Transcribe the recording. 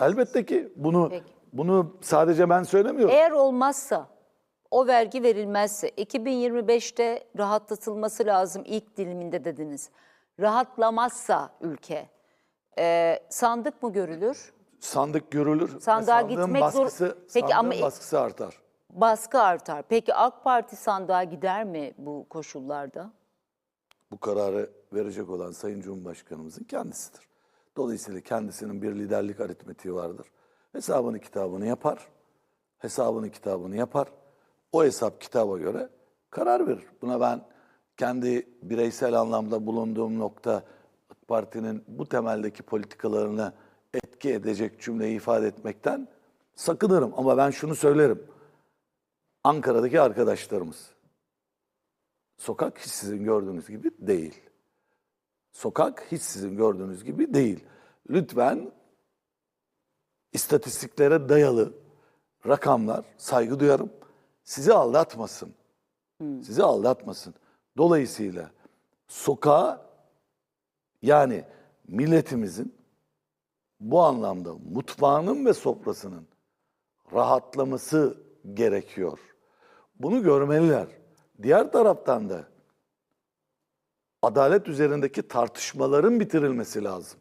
Elbette ki bunu Peki. bunu sadece ben söylemiyorum. Eğer olmazsa, o vergi verilmezse 2025'te rahatlatılması lazım ilk diliminde dediniz. Rahatlamazsa ülke e, sandık mı görülür? Sandık görülür. Sandığa sandığın gitmek zor- Peki ama- baskısı artar. Baskı artar. Peki AK Parti sandığa gider mi bu koşullarda? Bu kararı verecek olan Sayın Cumhurbaşkanımızın kendisidir. Dolayısıyla kendisinin bir liderlik aritmetiği vardır. Hesabını kitabını yapar. Hesabını kitabını yapar. O hesap kitaba göre karar verir. Buna ben kendi bireysel anlamda bulunduğum nokta Parti'nin bu temeldeki politikalarını etki edecek cümleyi ifade etmekten sakınırım. Ama ben şunu söylerim. Ankara'daki arkadaşlarımız, Sokak sizin gördüğünüz gibi değil. Sokak hiç sizin gördüğünüz gibi değil. Lütfen istatistiklere dayalı rakamlar saygı duyarım. Sizi aldatmasın. Sizi aldatmasın. Dolayısıyla sokağa yani milletimizin bu anlamda mutfağının ve sofrasının rahatlaması gerekiyor. Bunu görmeliler. Diğer taraftan da adalet üzerindeki tartışmaların bitirilmesi lazım.